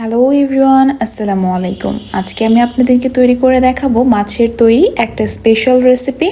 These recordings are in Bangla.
হ্যালো এভরিওয়ান আসসালামু আলাইকুম। আজকে আমি আপনাদেরকে তৈরি করে দেখাবো মাছের তৈরি একটা স্পেশাল রেসিপি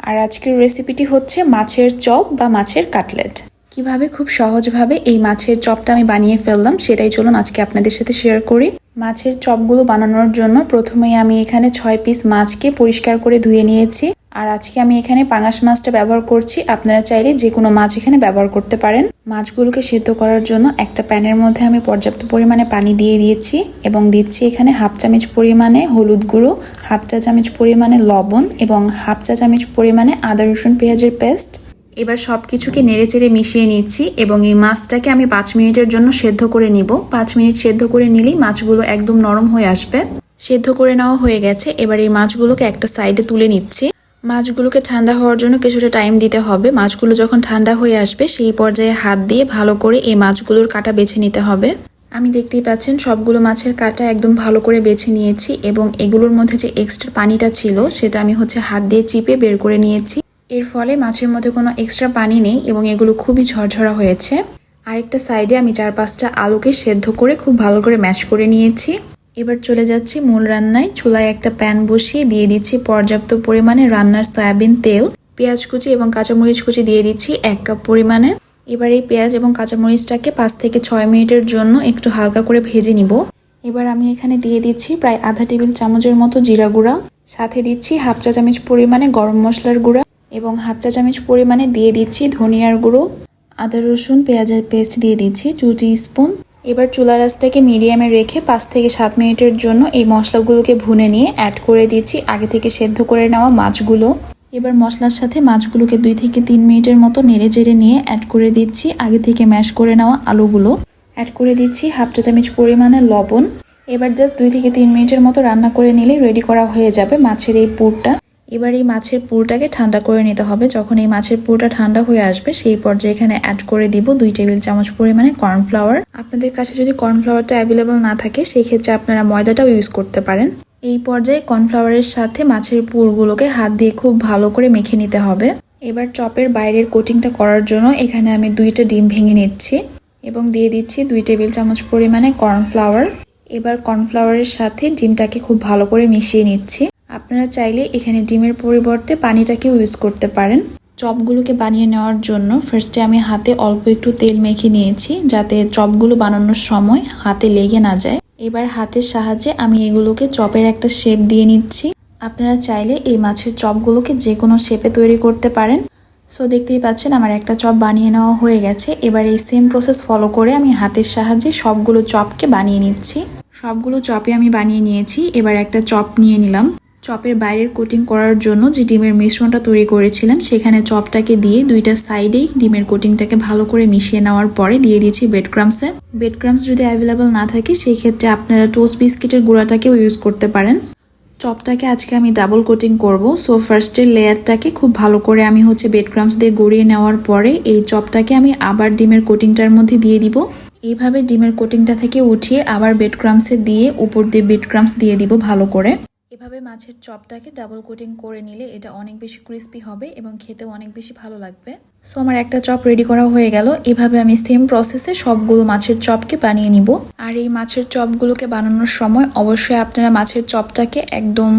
আর আজকের রেসিপিটি হচ্ছে মাছের চপ বা মাছের কাটলেট কীভাবে খুব সহজভাবে এই মাছের চপটা আমি বানিয়ে ফেললাম সেটাই চলুন আজকে আপনাদের সাথে শেয়ার করি। মাছের চপগুলো বানানোর জন্য প্রথমেই আমি এখানে ছয় পিস মাছকে পরিষ্কার করে ধুয়ে নিয়েছি। আর আজকে আমি এখানে পাঙাশ মাছটা ব্যবহার করছি। আপনারা চাইলে যে কোনো মাছ এখানে ব্যবহার করতে পারেন। মাছগুলোকে সেদ্ধ করার জন্য একটা প্যানের মধ্যে আমি পর্যাপ্ত পরিমাণে পানি দিয়ে দিয়েছি এবং দিচ্ছি এখানে হাফ চামচ পরিমাণে হলুদ গুঁড়ো, হাফ চা চামচ পরিমাণে লবণ এবং হাফ চা চামচ পরিমাণে আদা, রসুন, পেঁয়াজের পেস্ট। এবার সব কিছুকে নেড়ে চেড়ে মিশিয়ে নিচ্ছি এবং এই মাছটাকে আমি পাঁচ মিনিটের জন্য সেদ্ধ করে নিব। পাঁচ মিনিট সেদ্ধ করে নিলেই মাছগুলো একদম নরম হয়ে আসবে। সেদ্ধ করে নেওয়া হয়ে গেছে। এবার এই মাছগুলোকে একটা সাইডে তুলে নিচ্ছি। মাছগুলোকে ঠান্ডা হওয়ার জন্য কিছুটা টাইম দিতে হবে। মাছগুলো যখন ঠান্ডা হয়ে আসবে, সেই পর্যায়ে হাত দিয়ে ভালো করে এই মাছগুলোর কাটা বেছে নিতে হবে। আমি দেখতেই পাচ্ছেন সবগুলো মাছের কাটা একদম ভালো করে বেছে নিয়েছি এবং এগুলোর মধ্যে যে এক্সট্রা পানিটা ছিল, সেটা আমি হচ্ছে হাত দিয়ে চিপে বের করে নিয়েছি। এর ফলে মাছের মধ্যে কোনো এক্সট্রা পানি নেই এবং এগুলো খুবই ঝরঝরা হয়েছে। আরেকটা সাইডে আমি চার পাঁচটা আলুকে সেদ্ধ করে খুব ভালো করে ম্যাশ করে নিয়েছি। এবার চলে যাচ্ছি মূল রান্নায়। চুলায় একটা প্যান বসিয়ে দিয়ে দিচ্ছি পর্যাপ্ত পরিমাণে রান্নার সয়াবিন তেল, পেঁয়াজ কুচি এবং কাঁচামরিচ কুচি দিয়ে দিচ্ছি এক কাপ পরিমাণে। এবার এই পেঁয়াজ এবং কাঁচামরিচটাকে পাঁচ থেকে ছয় মিনিটের জন্য একটু হালকা করে ভেজে নিব। এবার আমি এখানে দিয়ে দিচ্ছি প্রায় আধা টেবিল চামচের মতো জিরা গুঁড়া। সাথে দিচ্ছি হাফ চা চামচ পরিমাণে গরম মশলার গুঁড়া এবং হাফ চা চামচ পরিমাণে দিয়ে দিচ্ছি ধনিয়ার গুঁড়ো। আদা রসুন পেঁয়াজের পেস্ট দিয়ে দিচ্ছি টু স্পুন। এবার চুলা রাসটাকে মিডিয়ামে রেখে পাঁচ থেকে সাত মিনিটের জন্য এই মশলাগুলোকে ভুনে নিয়ে অ্যাড করে দিচ্ছি। আগে থেকে সেদ্ধ করে নেওয়া মাছগুলো। এবার মশলার সাথে মাছগুলোকে দুই থেকে তিন মিনিটের মতো নেড়ে চেড়ে নিয়ে অ্যাড করে দিচ্ছি। আগে থেকে ম্যাশ করে নেওয়া আলুগুলো। অ্যাড করে দিচ্ছি হাফ চা চামচ পরিমাণে লবণ। এবার জাস্ট দুই থেকে তিন মিনিটের মতো রান্না করে নিলেই রেডি করা হয়ে যাবে মাছের এই পুরটা। এবার এই মাছের পুরটাকে ঠান্ডা করে নিতে হবে। যখন এই মাছের পুরটা ঠান্ডা হয়ে আসবে, সেই পর্যায়ে এখানে অ্যাড করে দিব দুই টেবিল চামচ পরিমাণে কর্নফ্লাওয়ার আপনাদের কাছে যদি কর্নফ্লাওয়ারটা অ্যাভেলেবল না থাকে, সেই ক্ষেত্রে আপনারা ময়দাটাও ইউজ করতে পারেন। এই পর্যায়ে কর্নফ্লাওয়ারের সাথে মাছের পুরগুলোকে হাত দিয়ে খুব ভালো করে মেখে নিতে হবে। এবার চপের বাইরের কোটিংটা করার জন্য এখানে আমি দুইটা ডিম ভেঙে নিচ্ছি এবং দিয়ে দিচ্ছি দুই টেবিল চামচ পরিমাণে কর্নফ্লাওয়ার এবার কর্নফ্লাওয়ারের সাথে ডিমটাকে খুব ভালো করে মিশিয়ে নিচ্ছি। আপনারা চাইলে এখানে ডিমের পরিবর্তে পানিটাকেও ইউজ করতে পারেন। চপগুলোকে বানিয়ে নেওয়ার জন্য ফার্স্টে আমি হাতে অল্প একটু তেল মেখে নিয়েছি, যাতে চপগুলো বানানোর সময় হাতে লেগে না যায়। এবার হাতের সাহায্যে আমি এগুলোকে চপের একটা শেপ দিয়ে নিচ্ছি। আপনারা চাইলে এই মাছের চপগুলোকে যে কোনো শেপে তৈরি করতে পারেন। সো দেখতেই পাচ্ছেন আমার একটা চপ বানিয়ে নেওয়া হয়ে গেছে। এবার এই সেম প্রসেস ফলো করে আমি হাতের সাহায্যে সবগুলো চপকে বানিয়ে নিচ্ছি। সবগুলো চপে আমি বানিয়ে নিয়েছি। এবার একটা চপ নিয়ে নিলাম। চপের বাইরের কোটিং করার জন্য যে ডিমের মিশ্রণটা তৈরি করেছিলাম, সেখানে চপটাকে দিয়ে দুইটা সাইডেই ডিমের কোটিংটাকে ভালো করে মিশিয়ে নেওয়ার পরে দিয়ে দিয়েছি বেড ক্রামসে বেড ক্রামস যদি অ্যাভেলেবেল না থাকে সেই ক্ষেত্রে আপনারা টোস্ট বিস্কিটের গুঁড়াটাকেও ইউজ করতে পারেন। চপটাকে আজকে আমি ডাবল কোটিং করব। সো ফার্স্টের লেয়ারটাকে খুব ভালো করে আমি হচ্ছে বেড ক্রামস দিয়ে গড়িয়ে নেওয়ার পরে এই চপটাকে আমি আবার ডিমের কোটিংটার মধ্যে দিয়ে দিব। এইভাবে ডিমের কোটিংটা থেকে উঠিয়ে আবার বেড ক্রামসে দিয়ে উপর দিয়ে বেড ক্রামস দিয়ে দিব ভালো করে। এভাবে মাছের চপটাকে ডাবল কোটিং করে নিলে এটা অনেক বেশি ক্রিস্পি হবে এবং খেতেও অনেক বেশি ভালো লাগবে। সো আমার একটা চপ রেডি করা হয়ে গেল। এভাবে আমি সেম প্রসেসে সবগুলো মাছের চপকে বানিয়ে নিব। আর এই মাছের চপগুলোকে বানানোর সময় অবশ্যই আপনারা মাছের চপটাকে একদম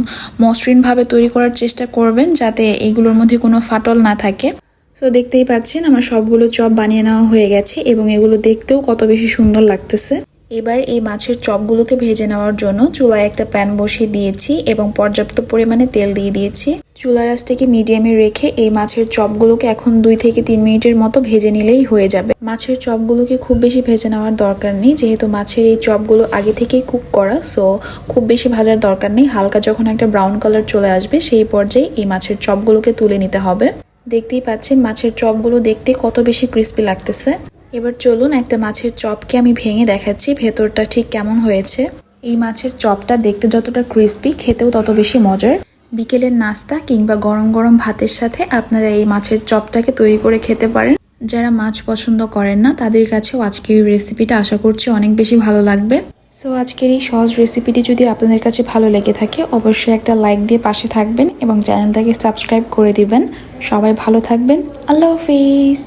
মসৃণভাবে তৈরি করার চেষ্টা করবেন যাতে এগুলোর মধ্যে কোনো ফাটল না থাকে। তো দেখতেই পাচ্ছেন আমার সবগুলো চপ বানিয়ে নেওয়া হয়ে গেছে এবং এগুলো দেখতেও কত বেশি সুন্দর লাগতেছে। এবার এই মাছের চপগুলোকে ভেজে নেওয়ার জন্য চুলায় একটা প্যান বসিয়ে দিয়েছি এবং পর্যাপ্ত পরিমাণে তেল দিয়ে দিয়েছি। চুলা রাসটাকে মিডিয়ামে রেখে এই মাছের চপগুলোকে এখন দুই থেকে তিন মিনিটের মতো ভেজে নিলেই হয়ে যাবে। মাছের চপগুলোকে খুব বেশি ভেজে নেওয়ার দরকার নেই, যেহেতু মাছের এই চপগুলো আগে থেকেই কুক করা সো খুব বেশি ভাজার দরকার নেই। হালকা যখন একটা ব্রাউন কালার চলে আসবে, সেই পর্যায়ে এই মাছের চপগুলোকে তুলে নিতে হবে। দেখতেই পাচ্ছেন মাছের চপগুলো দেখতে কত বেশি ক্রিস্পি লাগতেছে। এবার চলুন একটা মাছের চপকে আমি ভেঙে দেখাচ্ছি, ভেতরটা ঠিক কেমন হয়েছে। এই মাছের চপটা দেখতে যতটা ক্রিস্পি খেতেও তত বেশি মজার। বিকেলের নাস্তা কিংবা গরম গরম ভাতের সাথে আপনারা এই মাছের চপটাকে তৈরি করে খেতে পারেন। যারা মাছ পছন্দ করেন না, তাদের কাছেও আজকের এই রেসিপিটা আশা করছি অনেক বেশি ভালো লাগবে। সো আজকের এই সহজ রেসিপিটি যদি আপনাদের কাছে ভালো লেগে থাকে, অবশ্যই একটা লাইক দিয়ে পাশে থাকবেন এবং চ্যানেলটাকে সাবস্ক্রাইব করে দিবেন। সবাই ভালো থাকবেন। আল্লাহ হাফিজ!